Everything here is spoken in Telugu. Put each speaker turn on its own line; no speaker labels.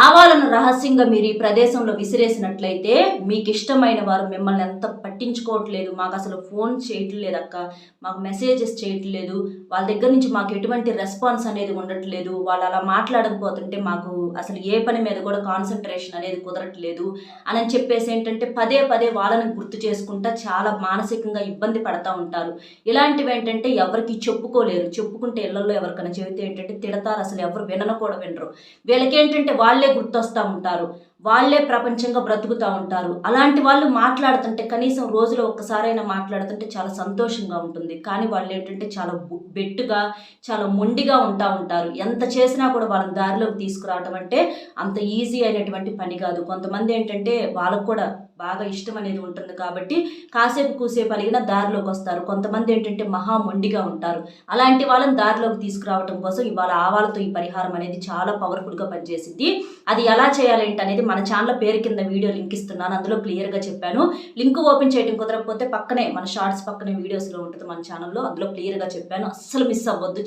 ఆవాలను రహస్యంగా మీరు ఈ ప్రదేశంలో విసిరేసినట్లయితే మీకు ఇష్టమైన వారు మిమ్మల్ని ఎంత పట్టించుకోవట్లేదు. మాకు అసలు ఫోన్ చేయట్లేదు అక్క. మాకు మెసేజెస్ చేయట్లేదు. వాళ్ళ దగ్గర నుంచి మాకు ఎటువంటి రెస్పాన్స్ అనేది ఉండట్లేదు. వాళ్ళు అలా మాట్లాడకపోతుంటే మాకు అసలు ఏ పని మీద కూడా కాన్సన్ట్రేషన్ అనేది కుదరట్లేదు. అని చెప్పేసి ఏంటంటే పదే పదే వాళ్ళని గుర్తు చేసుకుంటా చాలా మానసికంగా ఇబ్బంది పడతా ఉంటారు. ఇలాంటివి ఏంటంటే ఎవరికి చెప్పుకోలేరు. చెప్పుకుంటే ఇళ్ళలో ఎవరికైనా చెబితే ఏంటంటే తిడతారు. అసలు ఎవరు వినను కూడా వినరు. వీళ్ళకి ఏంటంటే వాళ్ళే గుర్తొస్తూ ఉంటారు. వాళ్ళే ప్రపంచంగా బ్రతుకుతూ ఉంటారు. అలాంటి వాళ్ళు మాట్లాడుతుంటే కనీసం రోజులో ఒక్కసారైనా మాట్లాడుతుంటే చాలా సంతోషంగా ఉంటుంది. కానీ వాళ్ళు ఏంటంటే చాలా బెట్టుగా చాలా మొండిగా ఉంటా ఉంటారు. ఎంత చేసినా కూడా వాళ్ళని దారిలోకి తీసుకురావటం అంటే అంత ఈజీ అయినటువంటి పని కాదు. కొంతమంది ఏంటంటే వాళ్ళకు కూడా బాగా ఇష్టం అనేది ఉంటుంది కాబట్టి కాసేపు కూసేపు అలిగిన దారిలోకి వస్తారు. కొంతమంది ఏంటంటే మహా మొండిగా ఉంటారు. అలాంటి వాళ్ళని దారిలోకి తీసుకురావటం కోసం ఇవాళ ఆవాలతో ఈ పరిహారం అనేది చాలా పవర్ఫుల్గా పనిచేసింది. అది ఎలా చేయాలి ఏంటి అనేది మన ఛానల్ పేరు కింద వీడియో లింక్ ఇస్తున్నాను. అందులో క్లియర్గా చెప్పాను. లింక్ ఓపెన్ చేయడం కుదరకపోతే పక్కనే మన షార్ట్స్ పక్కనే వీడియోస్లో ఉంటుంది మన ఛానల్లో అందులో క్లియర్గా చెప్పాను. అస్సలు మిస్ అవ్వద్దు.